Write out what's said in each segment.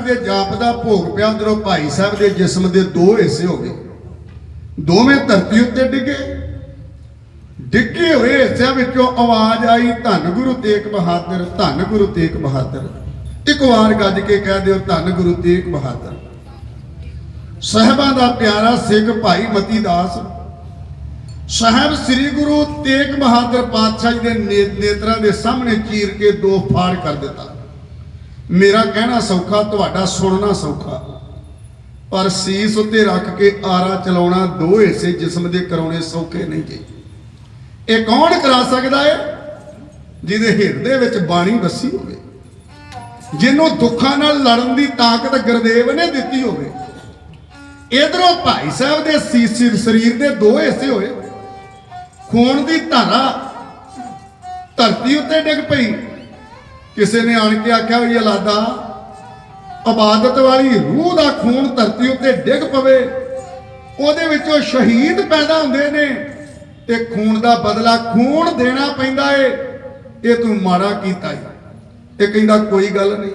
ਦੇ ਜਾਪ ਦਾ ਭੋਗ ਪਿਆ ਅੰਦਰੋਂ, ਭਾਈ ਸਾਹਿਬ ਦੇ ਜਿਸਮ ਦੇ ਦੋ ਹਿੱਸੇ ਹੋ ਗਏ। ਦੋਵੇਂ ਧਰਤੀ ਉੱਤੇ ਡਿੱਗੇ। ਡਿੱਗੇ ਹੋਏ ਹਿੱਸਿਆਂ ਵਿੱਚੋਂ ਆਵਾਜ਼ ਆਈ, ਧੰਨ ਗੁਰੂ ਤੇਗ ਬਹਾਦਰ, ਧੰਨ ਗੁਰੂ ਤੇਗ ਬਹਾਦਰ। ਇੱਕ ਵਾਰ ਗੱਜ ਕੇ ਕਹਿ ਦਿਓ, ਧੰਨ ਗੁਰੂ ਤੇਗ ਬਹਾਦਰ। ਸਾਹਿਬਾਂ ਦਾ ਪਿਆਰਾ ਸਿੱਖ ਭਾਈ ਮਤੀ ਦਾਸ, ਸਾਹਿਬ ਸ੍ਰੀ ਗੁਰੂ ਤੇਗ ਬਹਾਦਰ ਪਾਤਸ਼ਾਹ ਜੀ ਦੇ ਨੇਤਰਾਂ ਦੇ ਸਾਹਮਣੇ ਚੀਰ ਕੇ ਦੋ ਫਾੜ ਕਰ ਦਿੱਤਾ। ਮੇਰਾ ਕਹਿਣਾ ਸੌਖਾ, ਤੁਹਾਡਾ ਸੁਣਨਾ ਸੌਖਾ। ਪਰ ਸੀਸ ਉੱਤੇ ਰੱਖ ਕੇ ਆਰਾ ਚਲਾਉਣਾ ਦੋ ਹਿੱਸੇ ਜਿਸਮ ਦੇ ਕਰਾਉਣੇ ਸੌਖੇ ਨਹੀਂ ਜੀ। ਇਹ ਕੌਣ ਕਰਾ ਸਕਦਾ ਹੈ? ਜਿਹਦੇ ਹਿਰਦੇ ਵਿੱਚ ਬਾਣੀ ਵਸੀ ਹੋਵੇ। ਜਿਹਨੂੰ ਦੁੱਖਾਂ ਨਾਲ ਲੜਨ ਦੀ ਤਾਕਤ ਗੁਰਦੇਵ ਨੇ ਦਿੱਤੀ ਹੋਵੇ। ਇਧਰੋਂ ਭਾਈ ਸਾਹਿਬ ਦੇ ਸੀਸ ਸਰੀਰ ਦੇ ਦੋ ਹਿੱਸੇ ਹੋਏ। ਖੂਨ ਦੀ ਧਾਰਾ ਧਰਤੀ ਉੱਤੇ ਡਿੱਗ ਪਈ। ਕਿਸੇ ਨੇ ਆਣ ਕੇ ਆਖਿਆ ਵੀ ਅਲਾਦਾ ਇਬਾਦਤ ਵਾਲੀ ਰੂਹ ਦਾ ਖੂਨ ਧਰਤੀ ਉੱਤੇ ਡਿੱਗ ਪਵੇ, ਉਹਦੇ ਵਿੱਚੋਂ ਸ਼ਹੀਦ ਪੈਦਾ ਹੁੰਦੇ ਨੇ ਤੇ ਖੂਨ ਦਾ ਬਦਲਾ ਖੂਨ ਦੇਣਾ ਪੈਂਦਾ ਏ, ਇਹ ਤੂੰ ਮਾੜਾ ਕੀਤਾ ਏ ਇਹ ਕਹਿੰਦਾ ਕੋਈ ਗੱਲ ਨਹੀਂ।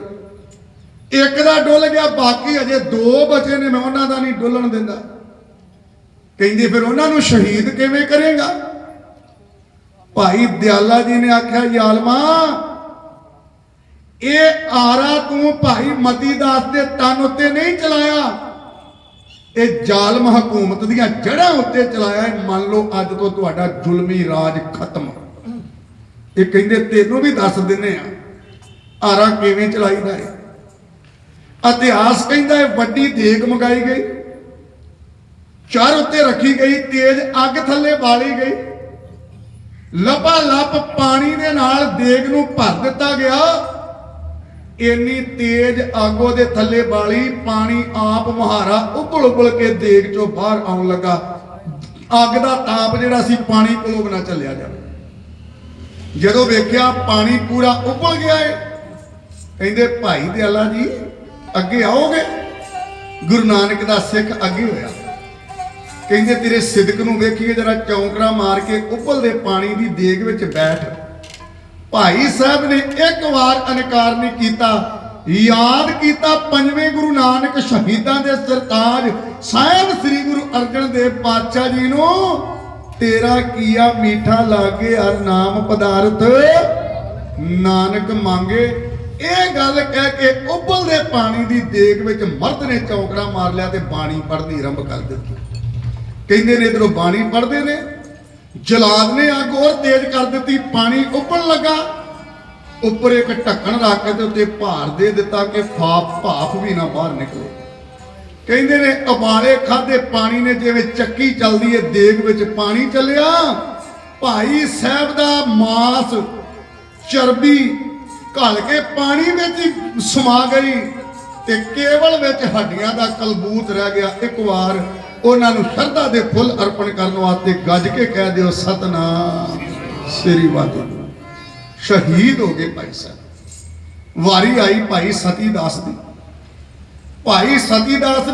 ਇੱਕ ਦਾ ਡੁੱਲ ਗਿਆ, ਬਾਕੀ ਅਜੇ ਦੋ ਬਚੇ ਨੇ, ਮੈਂ ਉਹਨਾਂ ਦਾ ਨਹੀਂ ਡੁੱਲਣ ਦਿੰਦਾ। ਕਹਿੰਦੀ ਫਿਰ ਉਹਨਾਂ ਨੂੰ ਸ਼ਹੀਦ ਕਿਵੇਂ ਕਰੇਗਾ? ਭਾਈ ਦਿਆਲਾ ਜੀ ਨੇ ਆਖਿਆ, ਯਾਲਮਾ ਇਹ ਆਰਾ ਤੂੰ ਭਾਈ ਮਤੀ ਦਾਸ ਦੇ ਤਨ ਉੱਤੇ ਨਹੀਂ ਚਲਾਇਆ। ਇਹ ਜ਼ਾਲਮ ਹਕੂਮਤ ਦੀਆਂ ਜੜ੍ਹਾਂ ਉੱਤੇ ਚਲਾਇਆ। ਮੰਨ ਲਓ ਅੱਜ ਤੋਂ ਤੁਹਾਡਾ ਜ਼ੁਲਮੀ ਰਾਜ ਖਤਮ। ਇਹ ਕਹਿੰਦੇ, ਤੈਨੂੰ ਵੀ ਦੱਸ ਦਿੰਨੇ ਆ, ਆਰਾ ਕਿਵੇਂ ਚਲਾਈਦਾ ਹੈ ਇਤਿਹਾਸ ਕਹਿੰਦਾ ਹੈ ਵੱਡੀ ਦੇਗ ਮੰਗਾਈ ਗਈ। ਚਾਰ ਉੱਤੇ ਰੱਖੀ ਗਈ, ਤੇਜ਼ ਅੱਗ ਥੱਲੇ ਬਾਲੀ ਗਈ। ਲਪਾ ਲਪ ਪਾਣੀ ਦੇ ਨਾਲ ਦੇਗ ਨੂੰ ਭਰ ਦਿੱਤਾ ਗਿਆ। ਇੰਨੀ ਤੇਜ਼ ਆਗੋ ਦੇ ਥੱਲੇ ਬਾਲੀ ਪਾਣੀ ਆਪ ਮੁਹਾਰਾ ਉਬਲ ਉਬਲ ਕੇ ਦੇਗ ਚੋਂ ਬਾਹਰ ਆਉਣ ਲੱਗਾ। ਅੱਗ ਦਾ ਤਾਪ ਜਿਹੜਾ ਸੀ ਪਾਣੀ ਕੋਲੋਂ ਬਿਨਾ ਚੱਲਿਆ ਜਾਵੇ। ਜਦੋਂ ਵੇਖਿਆ ਪਾਣੀ ਪੂਰਾ ਉਬਲ ਗਿਆ ਏ, ਕਹਿੰਦੇ, ਭਾਈ ਦੇ ਅੱਲਾ ਜੀ, ਅੱਗੇ ਆਓਗੇ? ਗੁਰੂ ਨਾਨਕ ਦਾ ਸਿੱਖ ਅੱਗੇ ਹੋਇਆ। ਕਹਿੰਦੇ, ਤੇਰੇ ਸਿਦਕ ਨੂੰ ਵੇਖੀਏ, ਜਰਾ ਚੌਂਕੜਾ ਮਾਰ ਕੇ ਉਬਲਦੇ ਪਾਣੀ ਦੀ ਦੇਗ ਵਿੱਚ ਬੈਠ। ਭਾਈ ਸਾਹਿਬ ਨੇ ਇੱਕ ਵਾਰ ਇਨਕਾਰ ਨਹੀਂ ਕੀਤਾ। ਯਾਦ ਕੀਤਾ ਪੰਜਵੇਂ ਗੁਰੂ ਨਾਨਕ ਸ਼ਹੀਦਾਂ ਦੇ ਸਰਤਾਜ ਸਾਹਿਬ ਸ੍ਰੀ ਗੁਰੂ ਅਰਜਨ ਦੇਵ ਪਾਤਸ਼ਾਹ ਜੀ ਨੂੰ। ਤੇਰਾ ਕੀਆ ਮੀਠਾ ਲਾਗੇ ਹਰ ਨਾਮ ਪਦਾਰਥ ਨਾਨਕ ਮੰਗੇ। ਇਹ ਗੱਲ ਕਹਿ ਕੇ ਉਬਲਦੇ ਪਾਣੀ ਦੀ ਦੇਗ ਵਿੱਚ ਮਰਦ ਨੇ ਚੌਂਕੜਾ ਮਾਰ ਲਿਆ ਤੇ ਬਾਣੀ ਪੜ੍ਹਨੀ ਆਰੰਭ ਕਰ ਦਿੱਤੀ। ਕਹਿੰਦੇ ਨੇ ਇਧਰੋਂ ਬਾਣੀ ਪੜ੍ਹਦੇ ਨੇ ਜਲਾਦ ਨੇ ਅੱਗ ਹੋਰ ਤੇਜ਼ ਕਰ ਦਿੱਤੀ, ਪਾਣੀ ਉੱਪਰ ਲੱਗਾ। ਉੱਪਰ ਇੱਕ ਢੱਕਣ ਰੱਖ ਕੇ ਤੇ ਉੱਤੇ ਭਾਰ ਦੇ ਦਿੱਤਾ ਕਿ ਫਾਪ ਭਾਫ ਵੀ ਨਾ ਬਾਹਰ ਨਿਕਲੇ। ਕਹਿੰਦੇ ਨੇ ਉਬਾਲੇ ਖਾਦੇ ਪਾਣੀ ਨੇ, ਜਿਵੇਂ ਚੱਕੀ ਚੱਲਦੀ ਏ, ਦੇਗ ਵਿੱਚ ਪਾਣੀ ਚੱਲਿਆ। ਭਾਈ ਸਾਹਿਬ ਦਾ ਮਾਸ ਚਰਬੀ ਘਲ ਕੇ ਪਾਣੀ ਵਿੱਚ ਹੀ ਸਮਾ ਗਈ ਤੇ ਕੇਵਲ ਵਿੱਚ ਹੱਡੀਆਂ ਦਾ ਕਲਬੂਤ ਰਹਿ ਗਿਆ। ਇੱਕ ਵਾਰ ਉਹਨਾਂ ਨੂੰ ਸ਼ਰਧਾ ਦੇ ਫੁੱਲ ਅਰਪਣ ਕਰਨ ਵਾਸਤੇ ਗੱਜ ਕੇ ਕਹਿ ਦਿਓ, ਸਤਨਾਮ, ਸ੍ਰੀ ਵਾਹਿਗੁਰੂ। ਸ਼ਹੀਦ ਹੋ ਗਏ ਭਾਈ ਸਾਹਿਬ। ਵਾਰੀ ਆਈ ਭਾਈ ਸਤੀ ਦਾਸ ਦੀ। ਭਾਈ ਸਤੀ ਦਾਸ